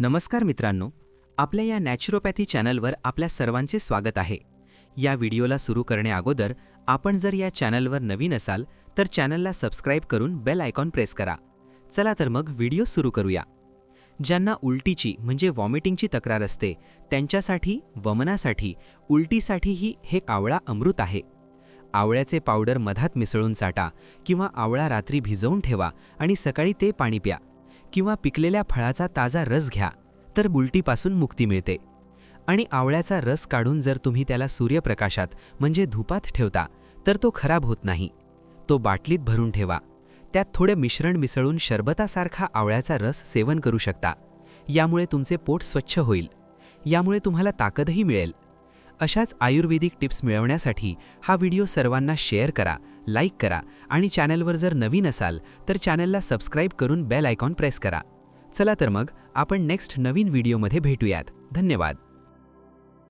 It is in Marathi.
नमस्कार मित्रांनो आपल्या या नॅचरोपॅथी चॅनलवर आपल्या सर्वांचे स्वागत आहे. या व्हिडिओला सुरू करण्याअगोदर आपण जर या चॅनलवर नवीन असाल तर चॅनलला सबस्क्राईब करून बेल आयकॉन प्रेस करा. चला तर मग व्हिडिओ सुरू करूया. ज्यांना उलटीची म्हणजे वॉमिटिंगची तक्रार असते त्यांच्यासाठी वमनासाठी उलटीसाठीही हे आवळा अमृत आहे. आवळ्याचे पावडर मधात मिसळून चाटा किंवा आवळा रात्री भिजवून ठेवा आणि सकाळी ते पाणी प्या. किंवा पिकलेल्या फळाचा ताजा रस घ्या तर उलटीपासून मुक्ती मिळते. आणि आवळ्याचा रस काढून जर तुम्ही त्याला सूर्यप्रकाशात म्हणजे धुपात ठेवता तर तो खराब होत नाही. तो बाटलीत भरून ठेवा. त्यात थोडे मिश्रण मिसळून शरबतासारखा आवळ्याचा रस सेवन करू शकता. यामुळे तुमचे पोट स्वच्छ होईल. यामुळे तुम्हाला ताकदही मिळेल. अशाच आयुर्वेदिक टिप्स मिळवण्यासाठी हा व्हिडिओ सर्वांना शेअर करा लाईक करा आणि चॅनलवर जर नवीन असाल तर चॅनलला सबस्क्राईब करून बेल आयकॉन प्रेस करा. चला तर मग आपण नेक्स्ट नवीन व्हिडिओमध्ये भेटूयात. धन्यवाद.